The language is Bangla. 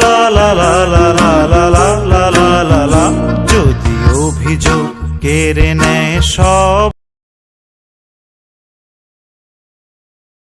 la la la la la la la la la la la যদি অভিযোগ কেড়ে নেয় সব